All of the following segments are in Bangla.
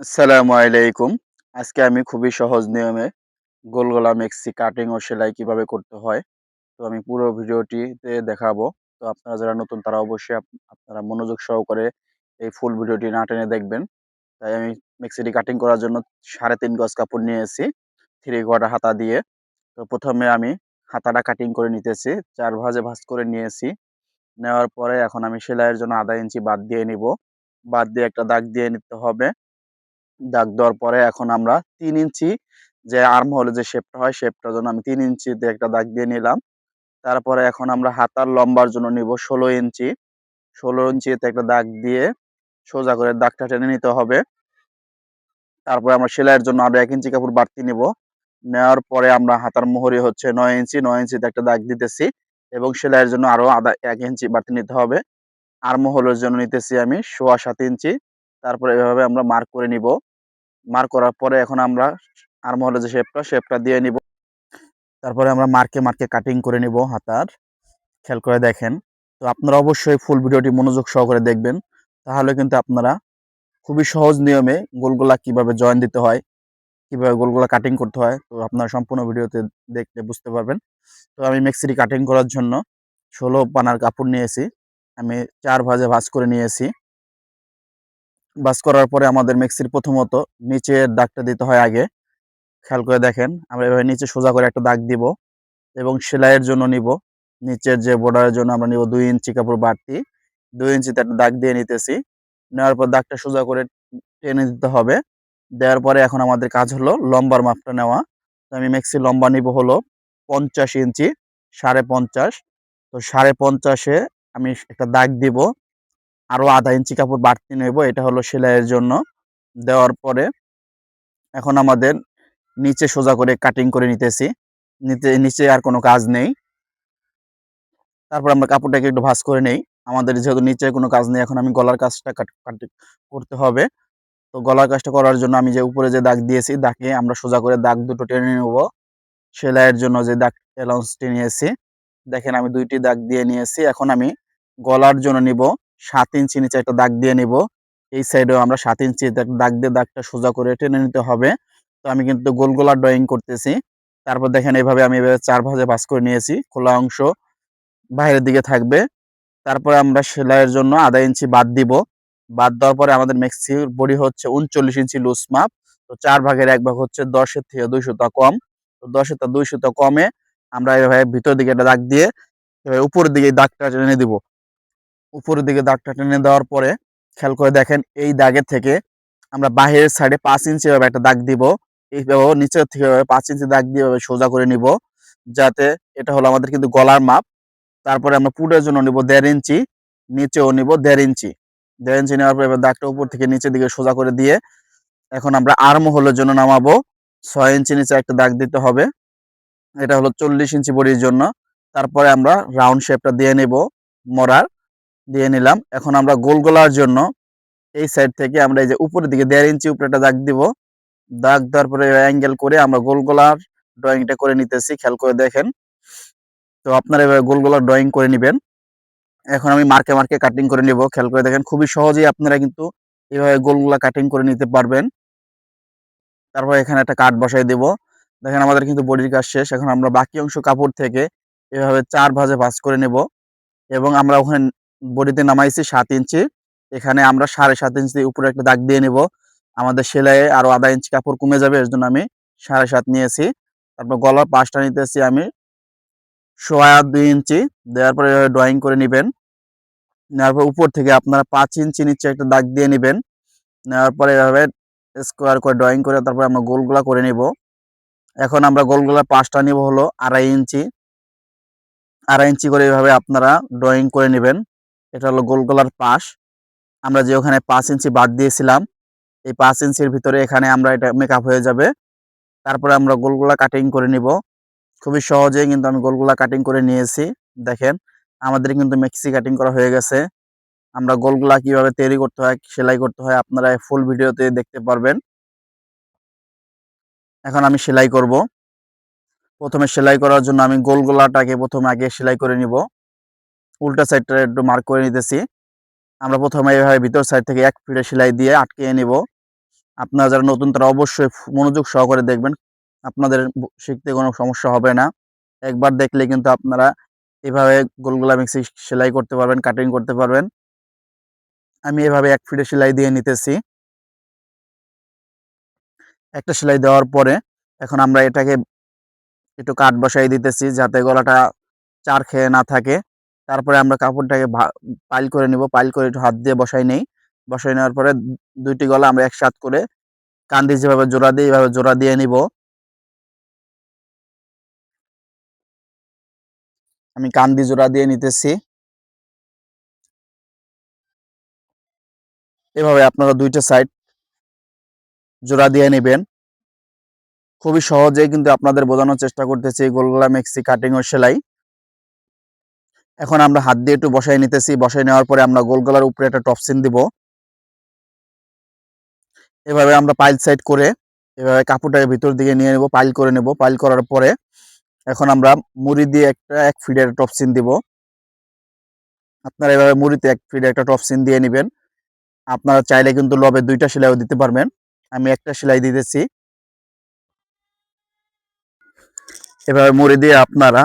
আসসালামু আলাইকুম। আজকে আমি খুবই সহজ নিয়মে গোল গলা মেক্সি কাটিং ও সেলাই কীভাবে করতে হয়, তো আমি পুরো ভিডিওটিতে দেখাবো। তো আপনারা যারা নতুন, তারা অবশ্যই আপ- আপনারা মনোযোগ সহকারে এই ফুল ভিডিওটি না টেনে দেখবেন। তাই আমি মেক্সিটি কাটিং করার জন্য সাড়ে তিন গজ কাপড় নিয়েছি, থ্রি কোয়ার্টার হাতা দিয়ে। তো প্রথমে আমি হাতাটা কাটিং করে নিতেছি, চার ভাজে ভাজ করে নিয়েছি। নেওয়ার পরে এখন আমি সেলাইয়ের জন্য আধা ইঞ্চি বাদ দিয়ে নিব। বাদ দিয়ে একটা দাগ দিয়ে নিতে হবে। দাগ দেওয়ার পরে এখন আমরা তিন ইঞ্চি যে আর্ম হলে যে শেপটা হয় শেপটার জন্য আমি ৩ ইঞ্চিতে একটা দাগ দিয়ে নিলাম। তারপরে এখন আমরা হাতার লম্বার জন্য নিব ১৬ ইঞ্চি। ১৬ ইঞ্চিতে একটা দাগ দিয়ে সোজা করে দাগটা টেনে নিতে হবে। তারপরে আমরা সেলাইয়ের জন্য আরও এক ইঞ্চি কাপড় বাড়তি নিব। নেওয়ার পরে আমরা হাতার মোহরি হচ্ছে নয় ইঞ্চি, নয় ইঞ্চিতে একটা দাগ দিতেছি এবং সেলাইয়ের জন্য আরও আধা এক ইঞ্চি বাড়তি নিতে হবে। আর্ম হোলের জন্য নিতেছি আমি সোয়া সাত ইঞ্চি। তারপরে এভাবে আমরা মার্ক করে নিব। মার্ক করার পরে এখন আমরা আর্ম হোলের যে শেপটা, শেপটা দিয়ে নিব। তারপরে আমরা মার্কে, মার্কে কাটিং করে নিব হাতার। খেয়াল করে দেখেন। তো আপনারা অবশ্যই ফুল ভিডিওটি মনোযোগ সহকারে দেখবেন। তাহলে কিন্তু আপনারা খুবই সহজ নিয়মে গোলগোলা কীভাবে জয়েন দিতে হয়, কীভাবে গোলগোলা কাটিং করতে হয়, তো আপনারা সম্পূর্ণ ভিডিওতে দেখলে বুঝতে পারবেন। তো আমি মেক্সিটি কাটিং করার জন্য ১৬ পানার কাপড় নিয়েছি। আমি চার ভাজে ভাজ করে নিয়েছি। ভাঁজ করার পরে আমাদের মেক্সির প্রথমত নিচের দাগটা দিতে হয় আগে। খেয়াল করে দেখেন, আমরা এভাবে নিচে সোজা করে একটা দাগ দিব এবং সেলাইয়ের জন্য নিব। নিচের যে বর্ডারের জন্য আমরা নিব দুই ইঞ্চি কাপড় বাড়তি। দুই ইঞ্চিতে একটা দাগ দিয়ে নিতেছি। নেওয়ার পর দাগটা সোজা করে টেনে দিতে হবে। দেওয়ার পরে এখন আমাদের কাজ হলো লম্বার মাপটা নেওয়া। তো আমি মেক্সি লম্বা নিব হলো পঞ্চাশ ইঞ্চি, সাড়ে পঞ্চাশ। তো সাড়ে পঞ্চাশে আমি একটা দাগ দিব। আরও আধা ইঞ্চি কাপড় বাড়তি নেব, এটা হলো সেলাইয়ের জন্য। দেওয়ার পরে এখন আমাদের নিচে সোজা করে কাটিং করে নিতেছি। নিচে নিচে আর কোনো কাজ নেই। তারপর আমরা কাপড়টাকে একটু ভাঁজ করে নেই। আমাদের যেহেতু নিচে কোনো কাজ নেই, এখন আমি গলার কাজটা করতে হবে। তো গলার কাজটা করার জন্য আমি যে উপরে যে দাগ দিয়েছি, দাগে আমরা সোজা করে দাগ দুটো টেনে নেব। সেলাইয়ের জন্য যে দাগ অ্যালাউন্সটি নিয়েছি। দেখেন আমি দুইটি দাগ দিয়ে নিয়েছি। এখন আমি গলার জন্য নিব। সাত ইঞ্চি নিচে একটা দাগ দিয়ে নিব। এই সাইডেও আমরা সাত ইঞ্চি দাগ দিয়ে দাগটা সোজা করে টেনে নিতে হবে। তো আমি কিন্তু গোল গোলা ড্রয়িং করতেছি। তারপর দেখেন এইভাবে আমি এভাবে চার ভাঁজে ভাঁজ করে নিয়েছি, খোলা অংশ বাইরের দিকে থাকবে। তারপরে আমরা সেলাইয়ের জন্য আধা ইঞ্চি বাদ দিব। বাদ দেওয়ার পরে আমাদের মেক্সির বডি হচ্ছে উনচল্লিশ ইঞ্চি লুজ মাপ তো চার ভাগের এক ভাগ হচ্ছে দশের থেকে দুই সুতা কম। তো দশের থেকে দুই সুতা কমে আমরা এভাবে ভিতর দিকে একটা দাগ দিয়ে এভাবে উপরের দিকে দাগটা টেনে দিব উপরের দিকে দাগটা টেনে দেওয়ার পরে খেয়াল করে দেখেন এই দাগের থেকে আমরা বাহিরের সাইডে পাঁচ ইঞ্চি এভাবে একটা দাগ দিব। এইভাবে নিচের থেকে পাঁচ ইঞ্চি দাগ দিয়ে সোজা করে নিব। যাতে এটা হলো আমাদের কিন্তু গলার মাপ। তারপরে আমরা পুটের জন্য নিব দেড় ইঞ্চি নিচেও নিব দেড় ইঞ্চি দেড় ইঞ্চি নেওয়ার পর এবার দাগটা উপর থেকে নিচের দিকে সোজা করে দিয়ে এখন আমরা আর্ম হোলের জন্য নামাবো। ছয় ইঞ্চি নিচে একটা দাগ দিতে হবে। এটা হলো চল্লিশ ইঞ্চি বডির জন্য। তারপরে আমরা রাউন্ড শেপটা দিয়ে নেব। মরার দিয়ে নিলাম। এখন আমরা গোল গলার জন্য এই সাইড থেকে আমরা এই যে উপরের দিকে দেড় ইঞ্চি উপরে একটা দাগ দিব। দাগ দেওয়ার পরে অ্যাঙ্গেল করে আমরা গোল গলার ড্রয়িংটা করে নিতেছি, খেয়াল করে দেখেন। তো আপনারা এভাবে গোল গলার ড্রয়িং করে নেবেন। এখন আমি মার্কে মার্কে কাটিং করে নিব, খেয়াল করে দেখেন। খুবই সহজেই আপনারা কিন্তু এইভাবে গোলগুলা কাটিং করে নিতে পারবেন। তারপর এখানে একটা কাট বসাই দেব। দেখেন আমাদের কিন্তু বডির কাজ শেষ। এখন আমরা বাকি অংশ কাপড় থেকে এভাবে চার ভাজে ভাঁজ করে নেব। এবং আমরা ওখানে বডিতে নামাইছি সাত ইঞ্চি। এখানে আমরা সাড়ে সাত ইঞ্চি উপরে একটা দাগ দিয়ে নেব। আমাদের সেলাইয়ে আরও আধা ইঞ্চি কাপড় কমে যাবে এর জন্য আমি সাড়ে সাত নিয়েছি। তারপর গলার পাশটা নিতেছি আমি সোয়া দুই ইঞ্চি। দেওয়ার পরে ড্রয়িং করে নেবেন। নেওয়ার পর উপর থেকে আপনারা পাঁচ ইঞ্চি নিচে একটা দাগ দিয়ে নেবেন। নেওয়ার পরে এভাবে স্কোয়ার করে ড্রয়িং করে তারপরে আমরা গোলগুলা করে নিব। এখন আমরা গোলগুলার পাশটা নিব হলো আড়াই ইঞ্চি। আড়াই ইঞ্চি করে এভাবে আপনারা ড্রয়িং করে নেবেন। এটা হলো গোলগলার পাশ। আমরা যে ওখানে পাঁচ ইঞ্চি বাদ দিয়েছিলাম, এই পাঁচ ইঞ্চির ভিতরে এখানে আমরা এটা মেকআপ হয়ে যাবে। তারপরে আমরা গোলগুলা কাটিং করে নিব। খুবই সহজেই কিন্তু আমি গোলগুলা কাটিং করে নিয়েছি, দেখেন। আমাদের কিন্তু মেক্সি কাটিং করা হয়ে গেছে। আমরা গোলগুলা কীভাবে তৈরি করতে হয়, সেলাই করতে হয়, আপনারা ফুল ভিডিওতে দেখতে পারবেন। এখন আমি সেলাই করব। প্রথমে সেলাই করার জন্য আমি গোলগোলাটাকে প্রথমে আগে সেলাই করে নিব। উল্টা সাইডটা একটু মার্ক করে নিতেছি। আমরা প্রথমে এইভাবে ভিতর সাইড থেকে এক ফিটে সেলাই দিয়ে আটকে নিব। আপনারা যারা নতুন, তারা অবশ্যই মনোযোগ সহকারে দেখবেন। আপনাদের শিখতে কোনো সমস্যা হবে না। একবার দেখলে কিন্তু আপনারা এভাবে গোলগোলা মিক্সি সেলাই করতে পারবেন কাটিং করতে পারবেন। আমি এভাবে এক ফিটে সেলাই দিয়ে নিতেছি। একটা সেলাই দেওয়ার পরে এখন আমরা এটাকে একটু কাট বসাই দিতেছি যাতে গলাটা চার খেয়ে না থাকে। তারপরে আমরা কাপড়টাকে পাইল করে নিব। পাইল করে একটু হাত দিয়ে বসাই নেই। বসাই নেওয়ার পরে দুইটি গলা আমরা একসাথ করে কান্দি যেভাবে জোড়া দিই এইভাবে জোড়া দিয়ে নিব। আমি কান্দি জোড়া দিয়ে নিতেছি। এভাবে আপনারা দুইটা সাইড জোড়া দিয়ে নেবেন। খুবই সহজেই কিন্তু আপনাদের বোঝানোর চেষ্টা করতেছি গোলগোলা মেক্সি কাটিং ও সেলাই। এখন আমরা হাত দিয়ে একটু বসাই নিতেছি। বসাই নেওয়ার পরে আমরা গোল গলার উপরে একটা টপসিন দিব। এভাবে আমরা পাইল সাইড করে এভাবে কাপড়টাকে ভিতর দিকে নিয়ে নেব, পাইল করে নেব। পাইল করার পরে এখন আমরা মুড়ি দিয়ে একটা এক ফিডের টপসিন দিব। আপনারা এভাবে মুড়িতে এক ফিডে একটা টপসিন দিয়ে নেবেন। আপনারা চাইলে কিন্তু লবে দুইটা সেলাইও দিতে পারবেন। আমি একটা সেলাই দিতেছি। এভাবে মুড়ি দিয়ে আপনারা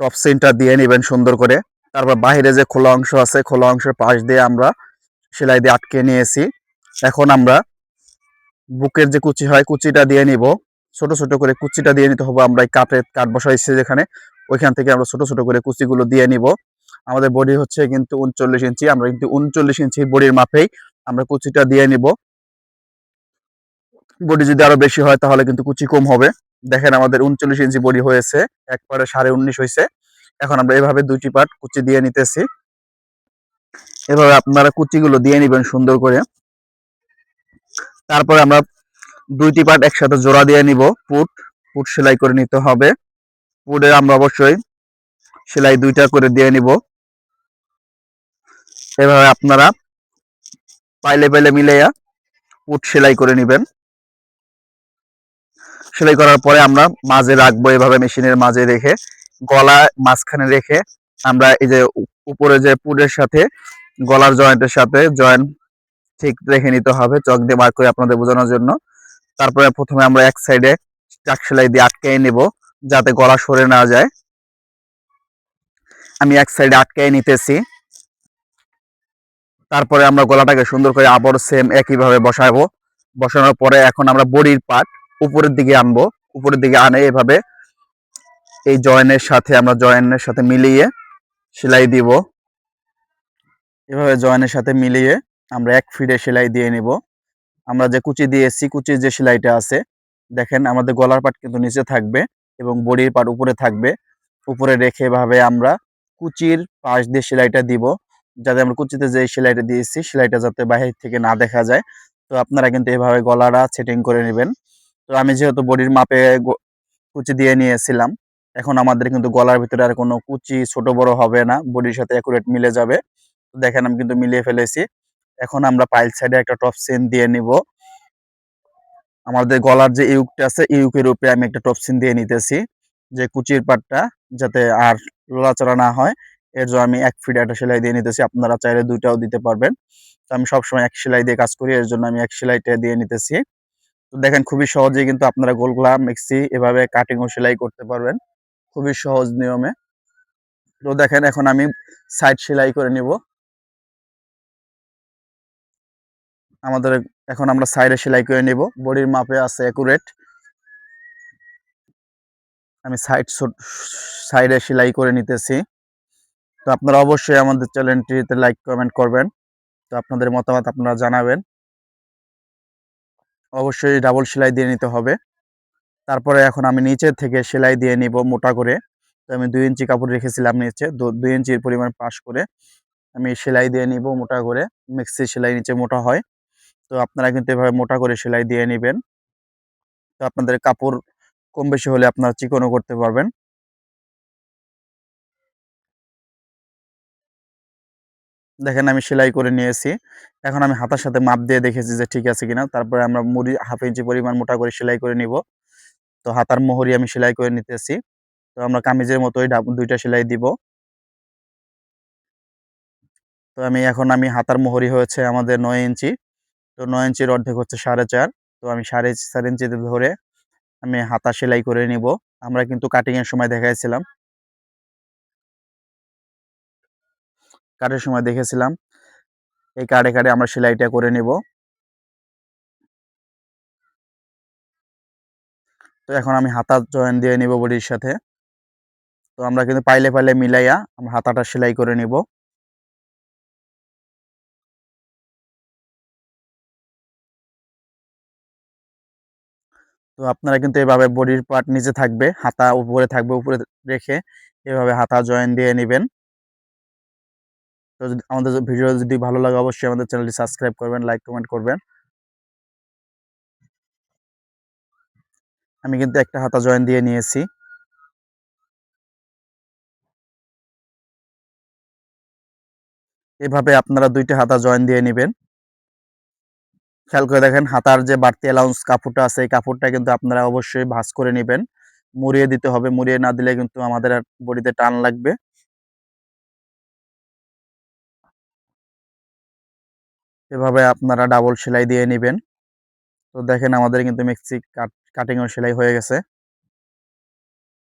টপসিনটা দিয়ে নেবেন সুন্দর করে। তারপর বাইরে যে খোলা অংশ আছে, খোলা অংশের পাশ দিয়ে আমরা সেলাই দিয়ে আটকে নিয়েছি। এখন আমরা বুকের যে কুচি হয়, কুচিটা দিয়ে নিব। ছোট ছোট করে কুচিটা দিয়ে নিতে হবে। আমরা এই কাঠে কাঠ বসাইছি যেখানে। ওইখান থেকে আমরা ছোট ছোট করে কুচিগুলো দিয়ে নিব। আমাদের বডি হচ্ছে কিন্তু উনচল্লিশ ইঞ্চি। আমরা কিন্তু উনচল্লিশ ইঞ্চি বডির মাপেই আমরা কুচিটা দিয়ে নিব। বডি যদি আরও বেশি হয়, তাহলে কিন্তু কুচি কম হবে। দেখেন আমাদের উনচল্লিশ ইঞ্চি বডি হয়েছে, একবারে সাড়ে উনিশ হয়েছে এখন আমরা এভাবে দুইটি পার্ট কুচি দিয়ে নিতেছি। এভাবে আপনারা কুচিগুলো দিয়ে নিবেন সুন্দর করে। তারপরে আমরা দুইটি পার্ট একসাথে জোড়া দিয়ে নিব, পুট। পুট সেলাই করে নিতে হবে। পুটে আমরা অবশ্যই সেলাই দুইটা করে দিয়ে নিব। এভাবে আপনারা পাইলে পাইলে মিলাইয়া পুট সেলাই করে নেবেন। সেলাই করার পরে আমরা মাঝে রাখব এভাবে মেশিনের মাঝে রেখে গলা মাঝখানে রেখে আমরা এই যে উপরে যে পুটের সাথে, গলার জয়েন্টের সাথে জয়েন্ট ঠিক রেখে নিতে হবে, চক দিয়ে বার করে আপনাদের বোঝানোর জন্য। তারপরে প্রথমে আমরা এক সাইডে চাক সেলাই দিয়ে আটকে নেব, যাতে গলা সরে না যায়। আমি এক সাইডে আটকে নিতেছি। তারপরে আমরা গলাটাকে সুন্দর করে আবার সেম একইভাবে বসাবো। বসানোর পরে এখন আমরা বডির পার্ট উপরের দিকে আনব। উপরের দিকে আনে এভাবে। এই জয়েনের সাথে, আমরা জয়েনের সাথে মিলিয়ে সেলাই দিব। এভাবে জয়েনের সাথে মিলিয়ে আমরা এক ফিডে সেলাই দিয়ে নিব। আমরা যে কুচি দিয়েছি, কুচির যে সেলাইটা আছে, দেখেন আমাদের গলার পাট কিন্তু নিচে থাকবে এবং বডির পাট উপরে থাকবে। উপরে রেখে এভাবে আমরা কুচির পাশ দিয়ে সেলাইটা দিব। যাতে আমরা কুচিতে যে সেলাইটা দিয়েছি, সেলাইটা যাতে বাহির থেকে না দেখা যায়। তো আপনারা কিন্তু এভাবে গলাটা সেটিং করে নেবেন। তো আমি যেহেতু বডির মাপে কুচি দিয়ে নিয়েছিলাম, এখন আমাদের কিন্তু গলার ভিতরে আর কোনো কুচি ছোট বড় হবে না, বডির সাথে অ্যাকুরেট মিলে যাবে। দেখেন আমি কিন্তু মিলিয়ে ফেলেছি। এখন আমরা পাইল সাইডে একটা টপ সিন দিয়ে নিব। আমাদের গলার যে ইউকটা আছে, ইউকের উপরে আমি একটা টপ সিন দিয়ে নিতেছি, যে কুচির পাটটা যাতে আর লড়াচড়া না হয়, এর জন্য আমি এক ফিট একটা সেলাই দিয়ে নিতেছি, আপনারা চাইলে দুইটাও দিতে পারবেন। তো আমি সবসময় এক সেলাই দিয়ে কাজ করি, এর জন্য আমি এক সেলাইটা দিয়ে নিতেছি। দেখেন খুবই সহজেই কিন্তু আপনারা গোলগোলা মিক্সি এভাবে কাটিং ও সেলাই করতে পারবেন। খুবই সহজ নিয়মে। তো দেখেন এখন আমি সাইড সেলাই করে নিব। আমাদের এখন আমরা সাইডে সেলাই করে নিব। বডির মাপে আছে অ্যাকুরেট আমি সাইড সাইডে সেলাই করে নিতেছি। তো আপনারা অবশ্যই আমাদের চ্যানেলটিতে লাইক কমেন্ট করবেন। তো আপনাদের মতামত আপনারা জানাবেন। অবশ্যই ডাবল সেলাই দিয়ে নিতে হবে। তারপরে এখন আমি নিচের থেকে সেলাই দিয়ে নিব মোটা করে। তো আমি দুই ইঞ্চি কাপড় রেখেছিলাম নিচে দুই ইঞ্চির পরিমাণ পাশ করে। আমি সেলাই দিয়ে নিব মোটা করে, মিক্সি সেলাই নিচে মোটা হয়। তো আপনারা কিন্তু এভাবে মোটা করে সেলাই দিয়ে নেবেন। তো আপনাদের কাপড় কম বেশি হলে আপনারা চিকনও করতে পারবেন। দেখেন আমি সেলাই করে নিয়েছি। এখন আমি হাতার সাথে মাপ দিয়ে দেখেছি যে ঠিক আছে কিনা। তারপরে আমরা মুড়ি হাফ ইঞ্চি পরিমাণ মোটা করে সেলাই করে নিব। তো হাতার মোহরি আমি সেলাই করে নিতেছি। তো আমরা কামিজের মতোই দুইটা সেলাই দিব। তো আমি এখন আমি হাতার মোহরি হয়েছে আমাদের নয় ইঞ্চি। তো নয় ইঞ্চির অর্ধেক হচ্ছে সাড়ে চার। তো আমি সাড়ে চার ইঞ্চিতে ধরে আমি হাতা সেলাই করে নিব। আমরা কিন্তু কাটিংয়ের সময় দেখাইছিলাম। কাটের সময় দেখেছিলাম। এই কাটে কাটে আমরা সেলাইটা করে নিব। তো এখন আমি হাতা জয়েন দিয়ে নিব বডির সাথে। তো আমরা কিন্তু পাইলে পাইলে মিলাইয়া আমরা হাতাটা সেলাই করে নিব। তো আপনারা কিন্তু এভাবে বডির পার্ট নিচে থাকবে, হাতা উপরে থাকবে, উপরে রেখে এভাবে হাতা জয়েন দিয়ে নেবেন। তো যদি আমাদের ভিডিও যদি ভালো লাগে, অবশ্যই আমাদের চ্যানেলটি সাবস্ক্রাইব করবেন, লাইক, কমেন্ট করবেন। আমি কিন্তু একটা হাতা জয়েন দিয়ে নিয়েছি। এভাবে আপনারা দুইটা হাতা জয়েন দিয়ে নেবেন। খেয়াল করে দেখেন, হাতার যে বাড়তি অ্যালাউন্স কাপড়টা আছে, এই কাপড়টা কিন্তু আপনারা অবশ্যই ভাঁজ করে নেবেন। মুড়িয়ে দিতে হবে, মুড়িয়ে না দিলে কিন্তু আমাদের বডিতে টান লাগবে। এভাবে আপনারা ডাবল সেলাই দিয়ে নেবেন। তো দেখেন আমাদের কিন্তু মেক্সি কাটিং ও সেলাই হয়ে গেছে।